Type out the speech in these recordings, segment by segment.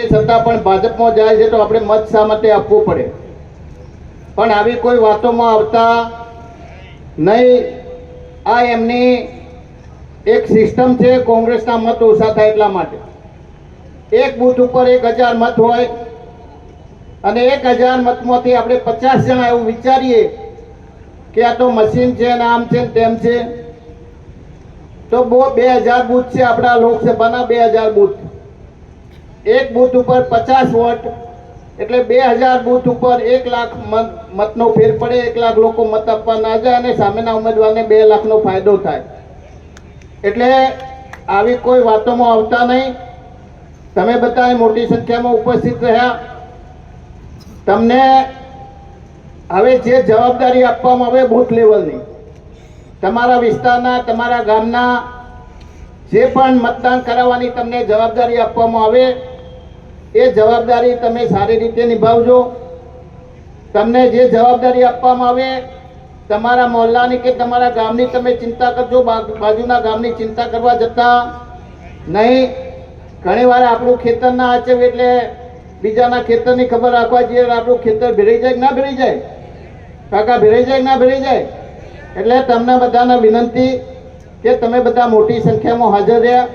છતાં પણ ભાજપમાં જાય છે તો આપણે મત શા માટે આપવું પડે? પણ આવી કોઈ વાતોમાં આવતા નહીં. આ એમની એક સિસ્ટમ છે, કોંગ્રેસના મત ઓછા થાય એટલા માટે. એક બૂથ ઉપર એક હજાર મત હોય અને એક હજાર મતમાંથી આપણે પચાસ જણા એવું વિચારીએ કે આ તો મશીન છે ને આમ છે ને તેમ છે. તો બહુ બે હજાર બૂથ છે આપણા લોકસભાના, બે હજાર બૂથ. એક બૂથ ઉપર પચાસ વોટ, એટલે બે હજાર બૂથ ઉપર એક લાખ મત, મતનો ફેર પડે, એક લાખ લોકો મત આપવા ના જાય અને સામેના ઉમેદવારને બે લાખનો ફાયદો થાય. એટલે આવી કોઈ વાતોમાં આવતા નહીં. તમે બધા મોટી સંખ્યામાં ઉપસ્થિત રહ્યા. તમને હવે જે જવાબદારી આપવામાં આવે બૂથ લેવલની, તમારા વિસ્તારના, તમારા ગામના, જે પણ મતદાન કરાવવાની તમને જવાબદારી આપવામાં આવે એ જવાબદારી તમે સારી રીતે નિભાવજો. તમને જે જવાબદારી આપવામાં આવે, તમારા મોહલ્લાની કે તમારા ગામની તમે ચિંતા કરજો બાજુના ગામની ચિંતા કરવા જતા નહીં. ઘણી વાર આપણું ખેતર ના આચવે એટલે બીજાના ખેતરની ખબર રાખવા જઈએ આપણું ખેતર ભેરાઈ જાય ના ભેરાઈ જાય? કાકા ભેરાઈ જાય ના ભેરાઈ જાય? એટલે તમને બધાને વિનંતી કે તમે બધા મોટી સંખ્યામાં હાજર રહ્યા.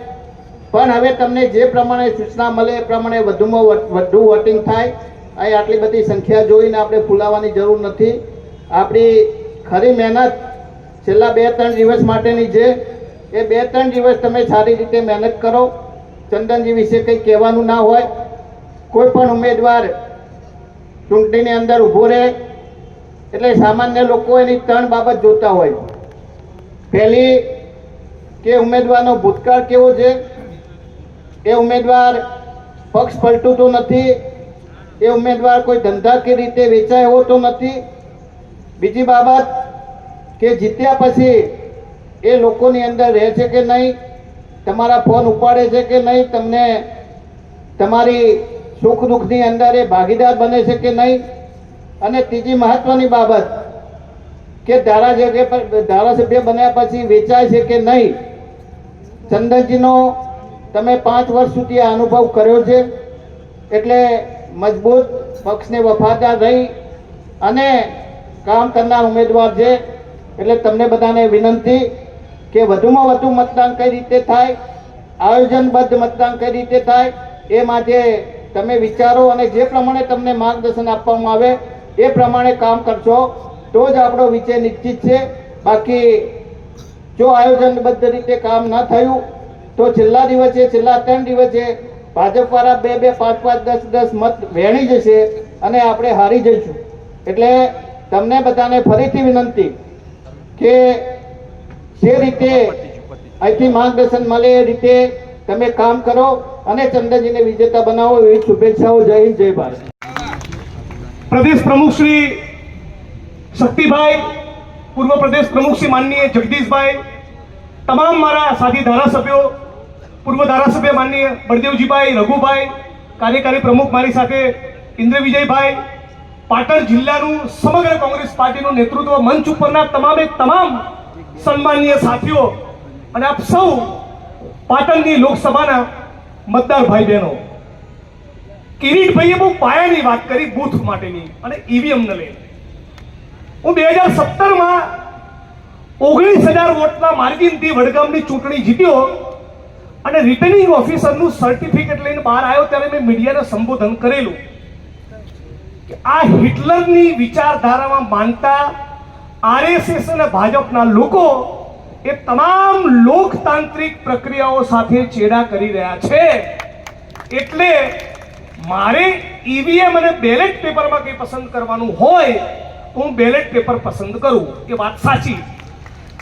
પણ હવે તમને જે પ્રમાણે સૂચના મળે એ પ્રમાણે વધુમાં વધુ વોટિંગ થાય. અહીં આટલી બધી સંખ્યા જોઈને આપણે ફૂલાવાની જરૂર નથી. આપણી ખરી મહેનત છેલ્લા બે, ત્રણ દિવસ માટેની છે. એ બે, ત્રણ દિવસ તમે સારી રીતે મહેનત કરો. ચંદનજી વિશે કંઈ કહેવાનું ના હોય. કોઈ પણ ઉમેદવાર ચૂંટણીની અંદર ઊભો રહે. એટલે સામાન્ય લોકો એની ત્રણ બાબત જોતા હોય. પહેલી, કે ઉમેદવારનો ભૂતકાળ કેવો છે? એ ઉમેદવાર પક્ષ પલટું તો નથી. એ ઉમેદવાર કોઈ ધંધાકીય રીતે વેચાય એવો તો નથી. બીજી બાબત કે જીત્યા પછી એ લોકોની અંદર રહે છે કે નહીં, તમારા ફોન ઉપાડે છે કે નહીં, તમને તમારી સુખ દુઃખની અંદર એ ભાગીદાર બને છે કે નહીં? અને ત્રીજી મહત્વની બાબત કે ધારાસભ્ય ધારાસભ્ય બન્યા પછી વેચાય છે કે નહીં? ચંદનજીનો તમે પાંચ વર્ષ સુધી આ અનુભવ કર્યો છે, એટલે મજબૂત પક્ષને વફાદાર રહી અને કામ કરનાર ઉમેદવાર છે, એટલે તમને બધાને વિનંતી કે વધુમાં વધુ મતદાન કઈ રીતે થાય, આયોજનબદ્ધ મતદાન કઈ રીતે થાય એ માટે તમે વિચારો અને જે પ્રમાણે તમને માર્ગદર્શન આપવામાં આવે, એ પ્રમાણે કામ કરશો, તો જ આપણો વિજય નિશ્ચિત છે. બાકી જો આયોજનબદ્ધ રીતે કામ ન થયું તો છેલ્લા દિવસે, છેલ્લા ત્રણ દિવસે ભાજપવાળા બે બે, પાંચ પાંચ, દસ દસ મત વહેણી જશે અને આપણે હારી જઈશું. એટલે તમને બધાને ફરીથી વિનંતી કે જે રીતે અહીંથી માર્ગદર્શન મળે એ રીતે તમે કામ કરો અને ચંદ્રજીને વિજેતા બનાવો એવી શુભેચ્છાઓ જય હિન્દ, જય ભારત. પ્રદેશ પ્રમુખ શ્રી શક્તિભાઈ, પૂર્વ પ્રદેશ પ્રમુખ શ્રી માનનીય જગદીશભાઈ તમામ મારા સાથી ધારાસભ્યો, પૂર્વ ધારાસભ્ય માનનીય બળદેવજીભાઈ રઘુભાઈ, કાર્યકારી પ્રમુખ મારી સાથે ઇન્દ્ર વિજયભાઈ પાટણ જિલ્લાનું સમગ્ર કોંગ્રેસ પાર્ટીનું નેતૃત્વ મંચ ઉપરના તમામે તમામ સન્માનીય સાથીઓ અને આપ સૌ પાટણની લોકસભાના મતદાર ભાઈ બહેનો કિરીટભાઈએ બહુ પાયાની વાત કરી બૂથ માટેની અને ઈવીએમ ને લઈને. હું બે હજાર સત્તરમાં ઓગણીસ હજાર વોટના માર્જિનથી વડગામની ચૂંટણી જીત્યો અને રિટર્નિંગ ઓફિસરનું સર્ટિફિકેટ લઈને બહાર આવ્યો ત્યારે મેં મીડિયાને સંબોધન કરેલું કે આ હિટલરની વિચારધારામાં માનતા આરએસએસ અને ભાજપના લોકો એ તમામ લોકતાંત્રિક પ્રક્રિયાઓ સાથે ચેડા કરી રહ્યા છે. એટલે મારે ઈવીએમ અને બેલેટ પેપરમાં કંઈ પસંદ કરવાનું હોય હું બેલેટ પેપર પસંદ કરું. એ વાત સાચી.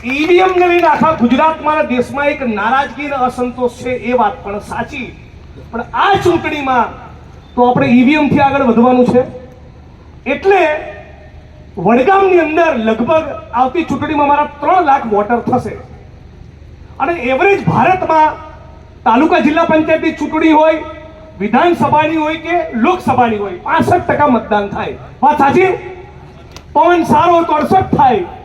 ઈવીએમ ને લઈને આખા ગુજરાતમાં દેશમાં એક નારાજગી અસંતોષ છે એ વાત પણ સાચી. પણ આ ચૂંટણીમાં તો આપણે ઈવીએમથી આગળ વધવાનું છે. એટલે વડગામની અંદર લગભગ આવતી ચૂંટણીમાં મારા ત્રણ લાખ વોટર થશે. અને એવરેજ ભારતમાં તાલુકા જિલ્લા પંચાયતની ચૂંટણી હોય, વિધાનસભાની હોય કે લોકસભાની હોય, પાસઠ ટકા મતદાન થાય. વાત સાચી? પવન સારો તો અડસઠ થાય.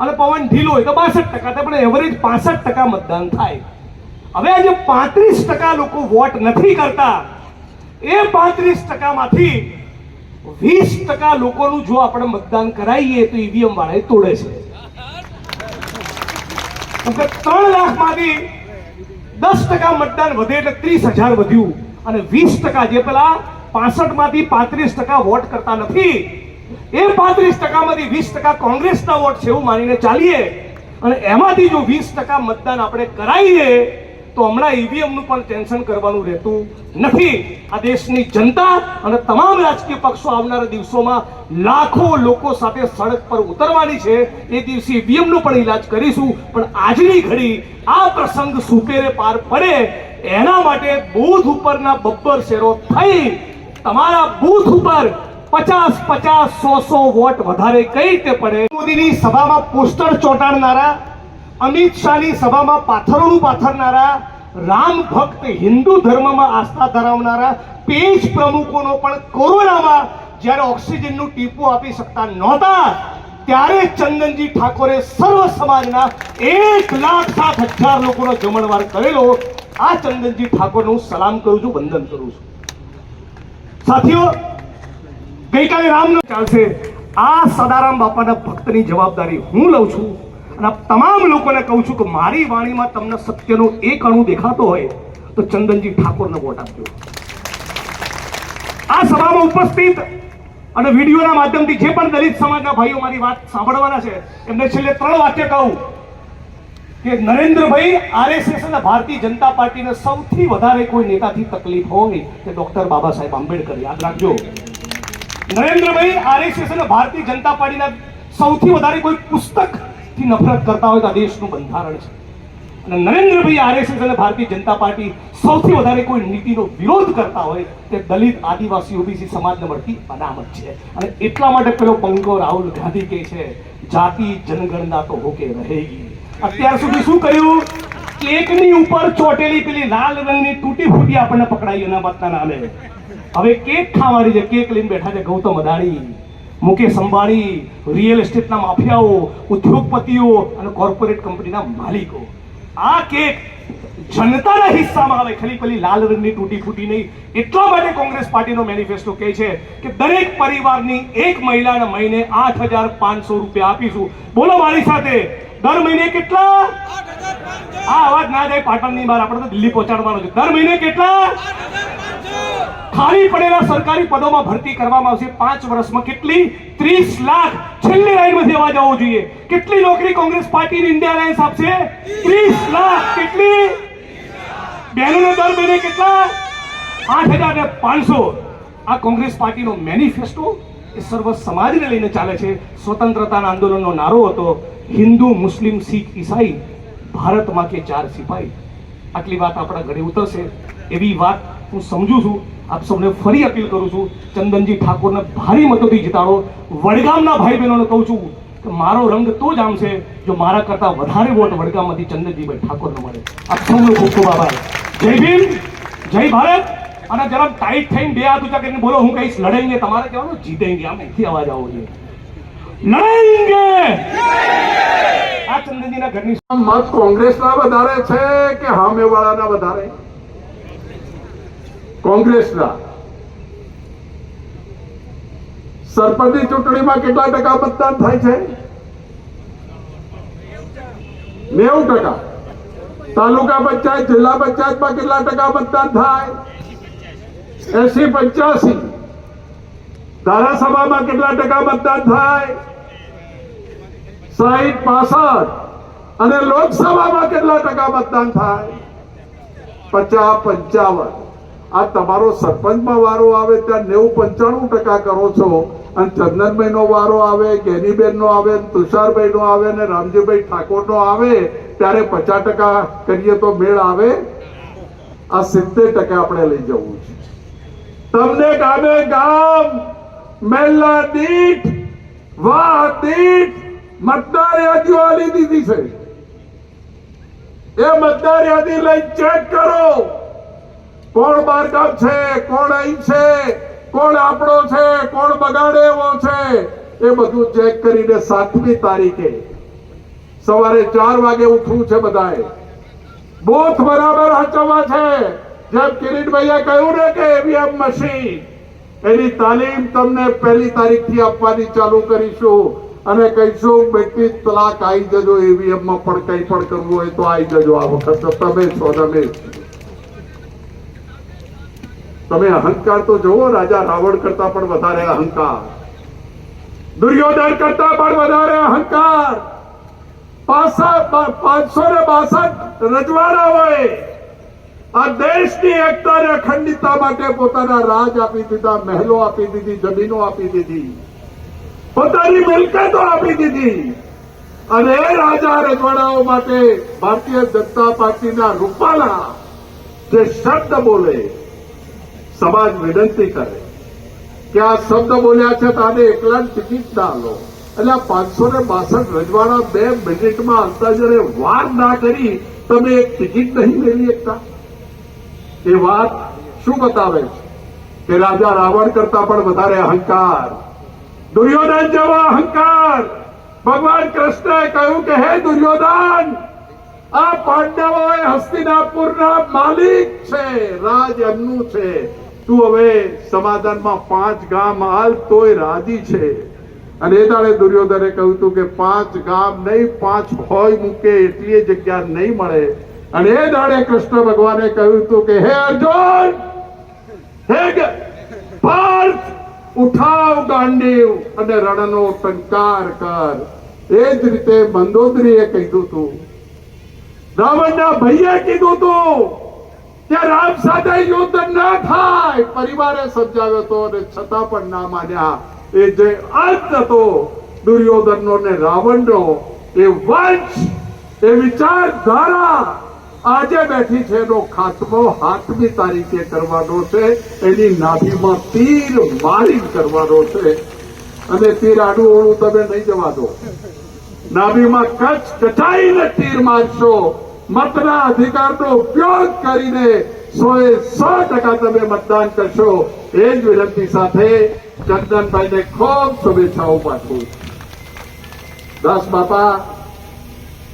અને પવન ઢીલો હોય તો બાસઠ ટકા થાય, પણ એવરેજ પાસઠ ટકા મતદાન થાય. હવે આજે પાંત્રીસ ટકા લોકો વોટ નથી કરતા. એ પાંત્રીસ ટકામાંથી વીસ ટકા લોકોનું જો આપણે મતદાન કરાવીએ તો ઈવીએમ વાળા તોડે છે. ત્રણ લાખમાંથી દસ ટકા મતદાન વધે એટલે ત્રીસ હજાર વધ્યું. અને વીસ ટકા જે પેલા પાસઠમાંથી પાંત્રીસ ટકા વોટ કરતા નથી એ પાંત્રીસ ટકામાંથી વીસ ટકા કોંગ્રેસના વોટ છે એવું માનીને ચાલીએ. અને એમાંથી જો વીસ ટકા મતદાન આપણે કરાવીએ તો હમણાં ઈવીએમનું પણ ટેન્શન કરવાનું રહેતું નથી. આ દેશની જનતા અને તમામ રાજકીય પક્ષો આવનારા દિવસોમાં લાખો લોકો સાથે સડક પર ઉતરવાની છે. એ દિવસે ઈવીએમનો પણ ઈલાજ કરીશું. પણ આજની ઘડી આ પ્રસંગ સુપેરે પાર પડે, એના માટે બૂથ ઉપરના બબ્બર શેરો થઈ. તમારા બૂથ ઉપર પચાસ પચાસ, સો સો વોટ વધારે કઈ રીતે પડે? મોદીની સભામાં પોસ્ટર ચોંટાડનારા, અમિત શાહની સભામાં પાથરોનું પાથરનારા, રામ ભક્ત હિન્દુ ધર્મમાં આસ્થા ધરાવનારા પેજ પ્રમુખોનો પણ કોરોનામાં જ્યારે ઓક્સિજનનું ટીપું આપી શકતા નહોતા, ત્યારે ચંદનજી ઠાકોરે સર્વ સમાજના એક લાખ સાત હજાર લોકોનો જમણવાર કરેલો. આ ચંદનજી ઠાકોરનું સલામ કરું છું, વંદન કરું છું. સાથીઓ ગઈકાલે રામનો ચાલશે. આ સદારામ બાપાના ભક્તની જવાબદારી હું લઉં છું અને તમામ લોકોને કહું છું કે મારી વાણીમાં તમને સત્યનો એક અણુ દેખાતો હોય તો ચંદનજી ઠાકોરને વોટ આપજો. આ સભામાં ઉપસ્થિત અને વિડીયોના માધ્યમથી જે પણ દલિત સમાજના ભાઈઓ મારી વાત સાંભળવાના છે, એમને છેલ્લે ત્રણ વાક્ય કહું કે નરેન્દ્રભાઈ આરએસએસ અને ભારતીય જનતા પાર્ટીને સૌથી વધારે કોઈ નેતાથી તકલીફ હોય તે ડોક્ટર બાબા સાહેબ આંબેડકર, યાદ રાખજો. નરેન્દ્રભાઈ આરએસએસ અને ભારતીય જનતા પાર્ટીના સૌથી વધારે કોઈ પુસ્તકથી નફરત કરતા હોય તો દેશનું બંધારણ છે. અને નરેન્દ્રભાઈ આરએસએસ અને ભારતીય જનતા પાર્ટી સૌથી વધારે કોઈ નીતિનો વિરોધ કરતા હોય તે દલિત, આદિવાસી, ઓબીસી સમાજને મળતી અનામત છે. અને એટલા માટે પેલો પંકો રાહુલ ગાંધી કહે છે, જાતિ જનગણના તો હોકે રહેગી. અત્યાર સુધી શું કર્યું? કેકની ઉપર ચોટેલી પેલી લાલ રંગની તૂટી ફૂટી આપણને પકડાઈ અનામતના નામે. હવે કેક ખાવાની છે કેક લઈને બેઠા છે ગૌતમ અદાણી, મુકેશ અંબાણી રિયલ એસ્ટેટના માફિયાઓ, ઉદ્યોગપતિઓ અને કોર્પોરેટ કંપનીના માલિકો. આ કેક જનતાના હિસ્સામાં આવે. ખાલી પેલી લાલ રંગની તૂટી ફૂટી નહીં. એટલા માટે કોંગ્રેસ પાર્ટીનો મેનિફેસ્ટો કહે છે કે દરેક પરિવારની એક મહિલાના મહિને આઠ હજાર પાંચસો રૂપિયા આપીશું. બોલો મારી સાથે. દર મહિને કેટલા? આ અવાજ ના જાય, પાટણની બહાર આપણે તો દિલ્હી પહોંચાડવાનો છે. દર મહિને કેટલા? ખાલી પડેલા સરકારી પદોમાં ભરતી કરવામાં આવશે. પાંચ વર્ષમાં કેટલી? ત્રીસ લાખ. છેલ્લી લાઈનમાંથી અવાજ આવવો જોઈએ. કેટલી નોકરી કોંગ્રેસ પાર્ટીની ઇન્ડિયા અલાયન્સ આપશે? ત્રીસ લાખ. કેટલી? બહેનોને દર મહિને કેટલા? આઠ હજાર ને પાંચસો. આ કોંગ્રેસ પાર્ટીનો મેનિફેસ્ટો એ સર્વ સમાજને લઈને ચાલે છે. સ્વતંત્રતાના આંદોલનનો નારો હતો. હિન્દુ, મુસ્લિમ, શીખ, ઈસાઈ ભારતમાં કે ચાર સિપાઈ. આટલી વાત આપણા ઘરે ઉતરશે. એવી વાત હું સમજુ છું. આપ સૌને ફરી અપીલ કરું છું. ચંદનજી ઠાકોરને ભારી મતોથી જીતાડો. વડગામના ભાઈ બહેનોને કહું છું કે મારો રંગ તો જ આમ છે, જો મારા કરતા વધારે વોટ વડગામમાંથી ચંદનજીભાઈ ઠાકોરને મળે. આપ સૌનો ખૂબ ખૂબ આભાર. જય ભીમ, જય ભારત. અને જરા ટાઈટ થઈને બે હાથ ઊંચા કરીને બોલો, હું કહીશ, લડેંગે, તમારે કહેવાનું? જીતેંગે. આમ અહીંથી અવાજ આવો જોઈએ. લડેંગે! આ ચંદનજીના ઘરની મત કોંગ્રેસના વધારે છે કે સામેવાળાના વધારે? કોંગ્રેસના. સરપંચની ચૂંટણીમાં કેટલા ટકા મતદાન થાય છે? નેવું ટકા. તાલુકા પંચાયત, જિલ્લા પંચાયતમાં કેટલા ટકા મતદાન થાય? એસી પંચ્યાસી. ધારાસભામાં કેટલા ટકા મતદાન થાય? સાહીઠ, પાસઠ. અને લોકસભામાં કેટલા ટકા મતદાન થાય? પચાસ, પંચાવન. આ તમારો સરપંચમાં વારો આવે ત્યાં નેવું, પંચાણું ટકા કરો છો. અને ચંદનભાઈ નો વારો આવે ગેનીબેન નો આવે તુષારભાઈ નો આવે ને રામજીભાઈ ઠાકોર નો આવે, ત્યારે પચાસ ટકા કરીએ તો મેળ આવે? આ સિત્તેર ટકા આપણે લઈ જવું છે. તમને ગામે ગામ મહિલા દીઠ, વાહ દીઠ મતદાર યાદીઓ આલી દીધી છે. એ મતદાર યાદી લઈ ચેક કરો. કોણ બારગામ છે, કોણ અહીં છે, કોણ આપણો છે, કોણ બગાડે એવો છે, એ બધું ચેક કરીને સાતમી તારીખે સવારે ચાર વાગે ઉઠવું છે બધાએ. બોથ બરાબર હચવવા છે. જેમ કિરીટભાઈએ કહ્યું ને કે ઈવીએમ મશીન. એની તાલીમ તમને પહેલી તારીખથી આપવાની ચાલુ કરીશું. અને કહીશું, બેટી, તલાક આવી જજો ઈવીએમમાં પણ કંઈ પણ કરવું હોય તો આવી જજો આ વખત. તમે છો, તમે. તમે અહંકાર તો જુઓ, રાજા રાવણ કરતા પણ વધારે અહંકાર. દુર્યોધન કરતા પણ વધારે અહંકાર. પાંચસો ને બાસઠ રજવાડા હોય. આ દેશની એકતા અખંડિતતા માટે પોતાના રાજ આપી દીધા, મહેલો આપી દીધી, જમીનો આપી દીધી. પોતાની મિલકતો આપી દીધી. અને રાજા રજવાડાઓ માટે ભારતીય જનતા પાર્ટીના રૂપાલા જે શબ્દ બોલે, સમાજ વિનંતી કરે. કે આ શબ્દ બોલ્યા છે તો આને એકલા ટિકિટ ના લો. એટલે આ પાંચસો ને બાસઠ રજવાડા બે મિનિટમાં અંદાજરે વાર ના કરી, તમે એક ટિકિટ નહીં મેળવી શકતા એ વાત શું બતાવે છે? કે રાજા રાવણ કરતા પણ વધારે અહંકાર. દુર્યોધન જેવો અહંકાર. ભગવાન કૃષ્ણએ કહ્યું કે, હે દુર્યોધન, આ પાંડવો એ હસ્તિનાપુરના માલિક છે રાજ એમનું છે. તું હવે સમાધાનમાં પાંચ ગામ હાલ તોય રાજી છે. અને એ દાડે દુર્યોધને કહ્યું હતું કે, પાંચ ગામ નહીં, પાંચ હોય મૂકે, એટલી જગ્યા નહીં મળે. અને એ દાડે કૃષ્ણ ભગવાને કહ્યું હતું કે, હે અર્જુન, હે પાર્થ ઉઠાવ ગાંડીવ અને રણનો ટંકાર કર. એ જ રીતે મંદોદરીએ કીધું હતું રાવણના ભાઈએ કીધું હતું કે, રામ સાથે યુદ્ધ ના થાય. પરિવારે સમજાવ્યો હતો અને છતાં પણ ના માન્યા. એ જે અંત હતો દુર્યોધનનો ને રાવણનો, એ વંશ, એ વિચારધારા આજે બેઠી છે એનો ખાતમો હાથમી તારીખે કરવાનો છે. એની નાભીમાં તીર મારી કરવાનો છે. અને તીર આડું ઓળું તમે નહીં જવા દો. નાભીમાં કચ્છ કચાઈને તીર મારશો. મતના અધિકારનો ઉપયોગ કરીને સોએ સો ટકા તમે મતદાન કરશો. એ જ વિનંતી સાથે ચંદનભાઈને ખૂબ શુભેચ્છાઓ પાઠવું. દાસ બાપા,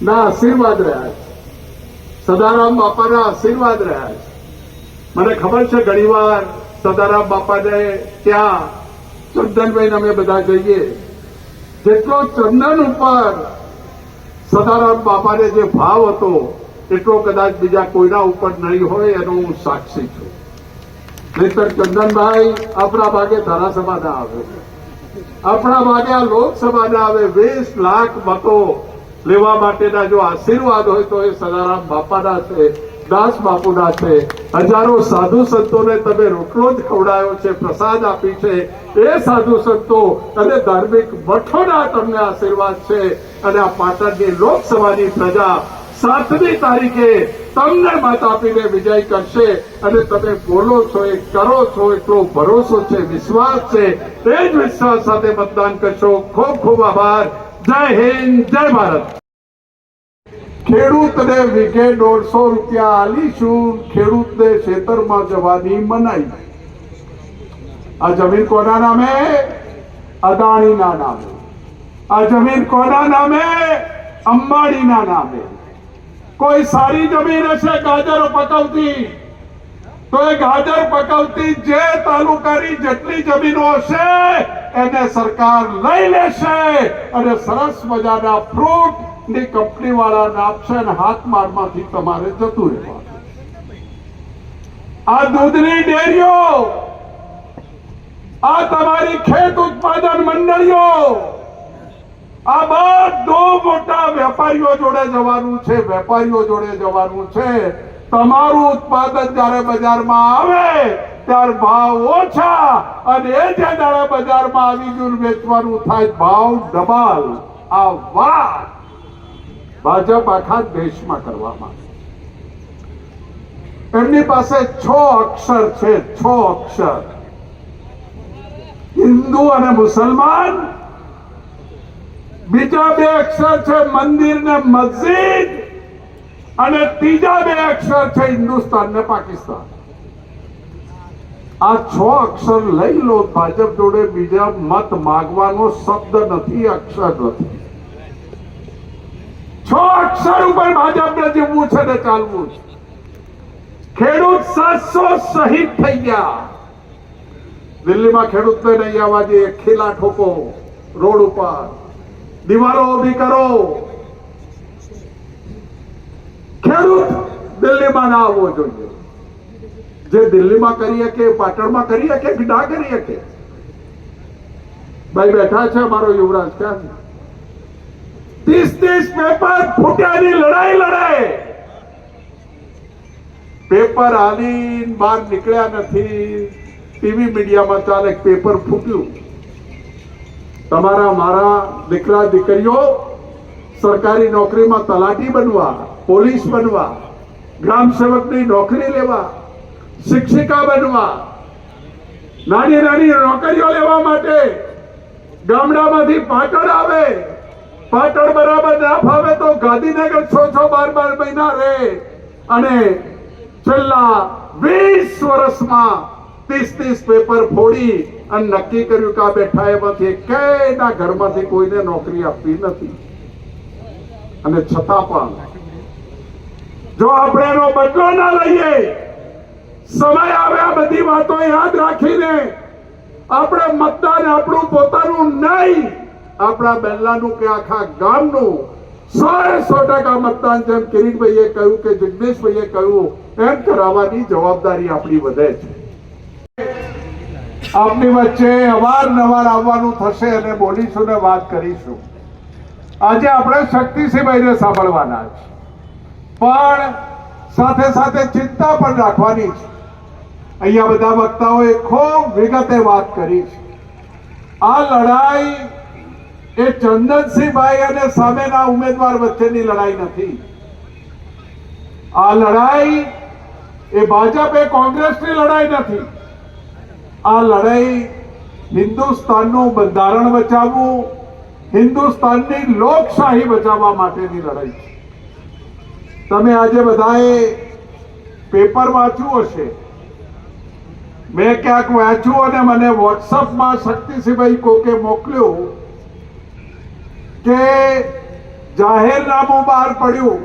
ના આશીર્વાદ રહ્યા છે. સદારામ બાપાના આશીર્વાદ રહ્યા છે મને ખબર છે ઘણીવાર સદારામ બાપાને ત્યાં ચંદનભાઈને અમે બધા જઈએ. જેટલો ચંદન ઉપર સદારામ બાપાને જે ભાવ હતો, એટલો કદાચ બીજા કોઈના ઉપર નહીં હોય એનો હું સાક્ષી છું. નહીતર ચંદનભાઈ આપણા ભાગે ધારાસભાના આવે. આપણા ભાગે આ લોકસભાના આવે. વીસ લાખ મતો લેવા માટેના જો આશીર્વાદ હોય તો એ સદારામ બાપાના છે, દાસ બાપુના છે. હજારો સાધુ સંતોને તમે રોટલો જ ખવડાયો છે, પ્રસાદ આપી છે. એ સાધુ સંતો અને ધાર્મિક મઠોના તમને આશીર્વાદ છે. અને આ પાટણની લોકસભાની પ્રજા સાતમી તારીખે તમને મત આપીને વિજય કરશે. અને તમે બોલો છો, એ કરો છો, એટલો ભરોસો છે, વિશ્વાસ છે. એ જ વિશ્વાસ સાથે મતદાન કરશો. ખૂબ ખૂબ આભાર. જય હિન્દ, જય ભારત. ખેડૂતને વીઘે દોઢસો રૂપિયા આલીશું ખેડૂતને ખેતરમાં જવાની મનાઈ. આ જમીન કોના નામે? અદાણીના નામે. આ જમીન કોના નામે? અંબાણીના નામે. કોઈ સારી જમીન હશે ગાજરો પકવતી? તો એ ગાજર પકવતી જે તાલુકાની જેટલી જમીનો હશે એને સરકાર લઈ લેશે. અને સરસ મજાના ફ્રૂટની કંપની વાળાને આપશે અને હાથ મારમાંથી તમારે જતું રહેવાનું. આ દૂધની ડેરીઓ, આ તમારી ખેત ઉત્પાદન મંડળીઓ, આ બધો મોટા વેપારીઓ જોડે જવાનું છે, વેપારીઓ જોડે જવાનું છે. તમારું ઉત્પાદન જ્યારે બજારમાં આવે ત્યારે ભાવ ઓછા અને એ જે દાડા બજારમાં આવી ગયું વેચવાનું થાય ભાવ ડબલ આ વાત ભાજપ આખા દેશમાં કરવામાં એમની પાસે છ અક્ષર છે, છ અક્ષર. હિન્દુ અને મુસલમાન. બીજા બે અક્ષર છે મંદિર ને મસ્જિદ. અને ત્રીજા બે અક્ષર છે હિન્દુસ્તાન ને પાકિસ્તાન. આ છ અક્ષર લઈ લો, ભાજપ જોડે બીજા મત માગવાનો શબ્દ નથી અક્ષર નથી. છ અક્ષર ઉપર ભાજપને જીવવું છે ને ચાલવું છે. ખેડૂત સાતસો શહીદ થઈ ગયા. દિલ્હીમાં ખેડૂતને નહીં આવવા દે, ખીલા ઠોકો, રોડ ઉપર. દિવાલો ઊભી કરો. ખેડૂત દિલ્હીમાં ના આવવો જોઈએ. જે દિલ્હીમાં કરી શકે, પાટણમાં કરી શકે, કે ના કરી શકે? ભાઈ બેઠા છે અમારો યુવરાજ, ક્યાં ત્રીસ ત્રીસ પેપર ફૂટ્યાની લડાઈ લડાય પેપર આની બહાર નીકળ્યા નથી. ટીવી મીડિયામાં ચાલે પેપર ફૂટ્યું. તમારા, મારા દીકરા, દીકરીઓ સરકારી નોકરીમાં તલાટી બનવા, પોલીસ બનવા ગ્રામ સેવકની નોકરી લેવા શિક્ષિકા બનવા. નાની નાની નોકરીઓ લેવા માટે ગામડામાંથી પાટણ આવે. પાટણ બરાબર ના ફાવે તો ગાંધીનગર છ છ બાર બાર મહિના રહે. અને છેલ્લા વીસ વર્ષમાં ત્રીસ ત્રીસ પેપર ફોડી અને નક્કી કર્યું કે આ બેઠા એમાંથી કઈના ઘરમાંથી કોઈને નોકરી આપવી નથી. અને છતાં પણ જો આપણે એનો બદલો ના લઈએ સમય આવે આ બધી વાતો યાદ રાખીને. આપણે મતદાન આપણું પોતાનું નહીં, આપણા બેલાનું કે આખા ગામનું. સો સો ટકા મતદાન જેમ કિરીટભાઈએ કહ્યું કે જગદીશભાઈએ કહ્યું, એમ કરાવવાની જવાબદારી આપણી વધે છે. આપની વચ્ચે અવારનવાર આવવાનું થશે અને બોલીશું ને વાત કરીશું આજે આપણે શક્તિસિંહભાઈને સાંભળવાના છે. પણ સાથે સાથે ચિંતા પણ રાખવાની છે. અહીંયા બધા વક્તાઓએ ખૂબ વિગતે વાત કરી છે. આ લડાઈ એ ચંદનસિંહભાઈ અને સામેના ઉમેદવાર વચ્ચેની લડાઈ નથી. આ લડાઈ એ ભાજપ એ કોંગ્રેસની લડાઈ નથી. આ લડાઈ હિન્દુસ્તાનનું બંધારણ બચાવવું, હિન્દુસ્તાનની લોકશાહી બચાવવા માટેની લડાઈ છે. તમે આજે બધાએ પેપર વાંચ્યું હશે. મેં ક્યાંક વાંચ્યું અને મને વોટ્સઅપમાં શક્તિસિંહભાઈ કોકે મોકલ્યું કે જાહેરનામું બહાર પડ્યું.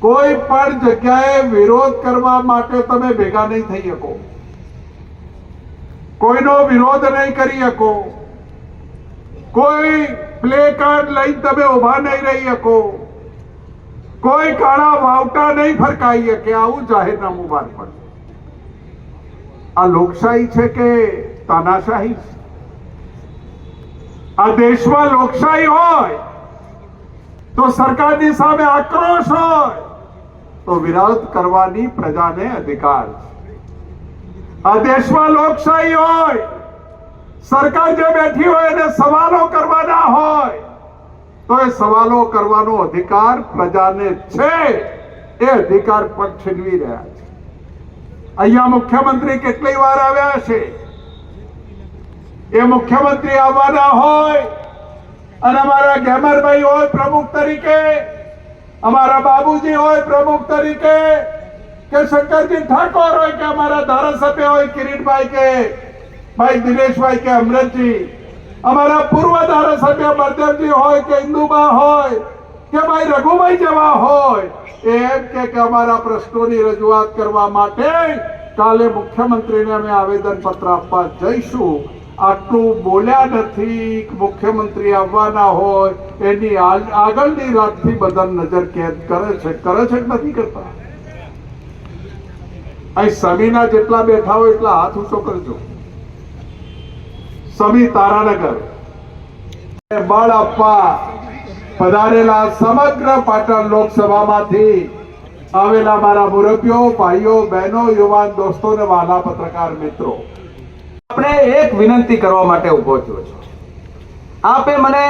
કોઈ પણ જગ્યાએ વિરોધ કરવા માટે તમે ભેગા નહીં થઈ શકો. કોઈનો વિરોધ નહીં કરી શકો. કોઈ પ્લે કાર્ડ લઈને તમે ઊભા નહીં રહી શકો. કોઈ કાળા વાવટા નહીં ફરકાઈ શકે. આવું જાહેરનામું બહાર પડે. આ લોકશાહી છે કે તાનાશાહી? આ દેશમાં લોકશાહી હોય તો સરકારની સામે આક્રોશ હોય તો વિરોધ કરવાની પ્રજાને અધિકાર છે. આ દેશમાં લોકશાહી હોય, સરકાર જે બેઠી હોય એને સવાલો કરવાના હોય, તો એ સવાલો કરવાનો અધિકાર પ્રજાને છે. એ અધિકાર પણ છીનવી રહ્યા અહીંયા મુખ્યમંત્રી કેટલી વાર આવ્યા છે? એ મુખ્યમંત્રી આવવાના હોય અને અમારા ગેમરભાઈ હોય પ્રમુખ તરીકે, અમારા બાબુજી હોય પ્રમુખ તરીકે, કે શંકરજી ઠાકોર હોય કે અમારા ધારાસભ્ય હોય કિરીટભાઈ કે, ભાઈ દિનેશભાઈ કે અમરતજી, અમારા પૂર્વ ધારાસભ્ય બળદેવજી હોય કે ઇન્દુબા હોય, કે ભાઈ રઘુભાઈ જેવા હોય એમ કે અમારા પ્રશ્નોની રજૂઆત કરવા માટે કાલે મુખ્યમંત્રીને અમે આવેદન પત્ર આપવા જઈશું. આટલું બોલ્યા નથી મુખ્યમંત્રી આવવાના હોય, એની આગળની રાતથી બધા નજર કેદ કરે છે. કરે છે નથી કરતા? અહીં સમીના જેટલા બેઠા હોય એટલા હાથ ઊંચો કરજો. સમી તારાનગર. બળ આપવા. પધારેલા સમગ્ર પાટણ લોકસભામાંથી આવેલા મારા મુરબ્બીઓ ભાઈઓ, બહેનો, યુવાન દોસ્તો ને વાલા પત્રકાર મિત્રો, આપણે એક વિનંતી કરવા માટે ઊભો થયો છું. આપે મને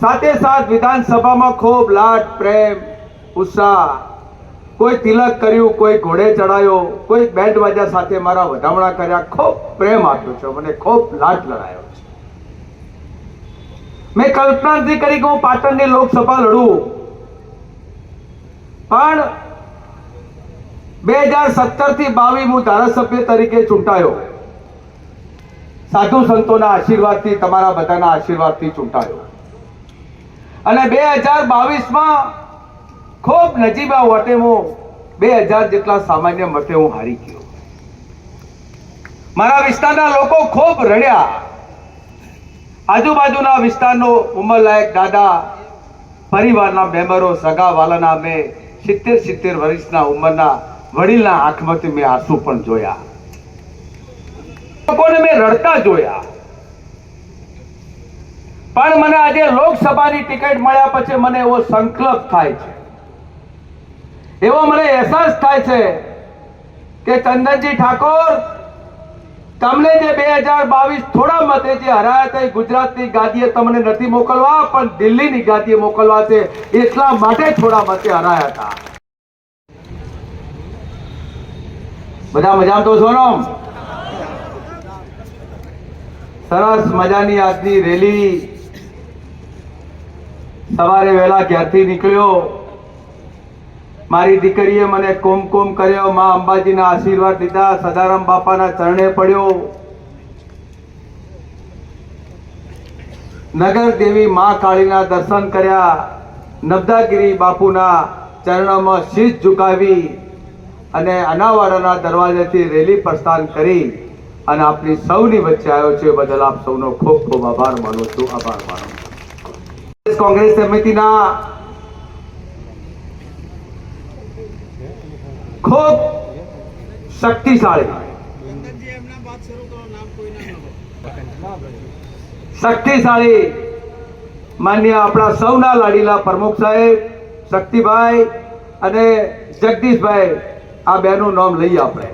સાથે સાથ વિધાનસભામાં ખૂબ લાડ, પ્રેમ, ઉત્સાહ, કોઈ તિલક કર્યું, કોઈ ઘોડે ચડાયો, કોઈ બેન્ડ વાજા સાથે મારા વધામણા કર્યા, ખૂબ પ્રેમ આપ્યો છે. મને ખૂબ લાડ લડાયો. મેં કલ્પના નથી કરી કે હું પાટણની લોકસભા લડું. પણ બે હજાર સત્તરથી બાવીસ હું ધારાસભ્ય તરીકે ચૂંટાયો. સાધુ સંતોના આશીર્વાદથી, તમારા બધાના આશીર્વાદથી ચૂંટાયો. અને બે હજાર બાવીસમાં ખૂબ નજીબા વટે હું બે હજાર જેટલા સામાન્ય મતે હું હારી ગયો. મારા વિસ્તારના લોકો ખૂબ રડ્યા. આજુબાજુના વિસ્તારનો ઉંમરલાયક દાદા, પરિવારના મેમ્બરો, સગાવાલાના મેં સિત્તેર સિત્તેર વર્ષના ઉંમરના વડીલના આંખમાંથી મેં આંસુ પણ જોયા. લોકોને મેં રડતા જોયા. પણ મને આજે લોકસભાની ટિકિટ મળ્યા પછી મને એવો સંકલ્પ થાય છે. એવો મને અહેસાસ થાય છે કે ચંદનજી ઠાકોર તમને જે બે હજાર બાવીસ થોડા મતે જે હરાયા હતા ગુજરાતની ગાદીએ તમને નથી મોકલવા, પણ દિલ્હીની ગાદીએ મોકલવા છે એટલા માટે થોડા મતે હરાયા હતા. બધા મજામાં તો છો સરસ મજાની આજની રેલી. સવારે વહેલા ઘેરથી નીકળ્યો. મારી દીકરીએ મને કોમ કોમ કર્યો, મા અંબાજીના આશીર્વાદ લીધા, સદારામ બાપાના ચરણે પડ્યો નગર દેવી મા કાળીના દર્શન કર્યા નબદાગીરી બાપુના ચરણોમાં શીશ ઝુકાવી અને અનાવાડાના દરવાજેથી રેલી પ્રસ્થાન કરી અને આપની સૌની વચ્ચે આવ્યો છે બદલ આપ સૌનો ખૂબ ખૂબ આભાર માનું છું આભાર માનું. કોંગ્રેસ સમિતિના ખૂબ શક્તિશાળી. શક્તિશાળી માન્ય આપણા સૌના લાડીલા પ્રમુખ સાહેબ, શક્તિભાઈ અને જગદીશભાઈ, આ બેનું નામ લઈએ આપણે.